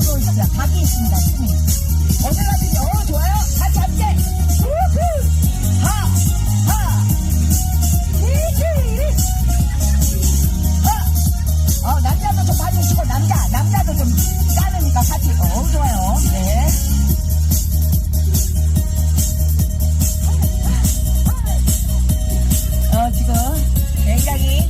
주로 있어 밖에 있습니다 춤이 오늘 같은 경우 좋아요 같이 함께 우후 하하 히히 어 남자도 좀 봐주시고 남자 남자도 좀 따르니까 같이 어 좋아요 네 어, 지금 굉장히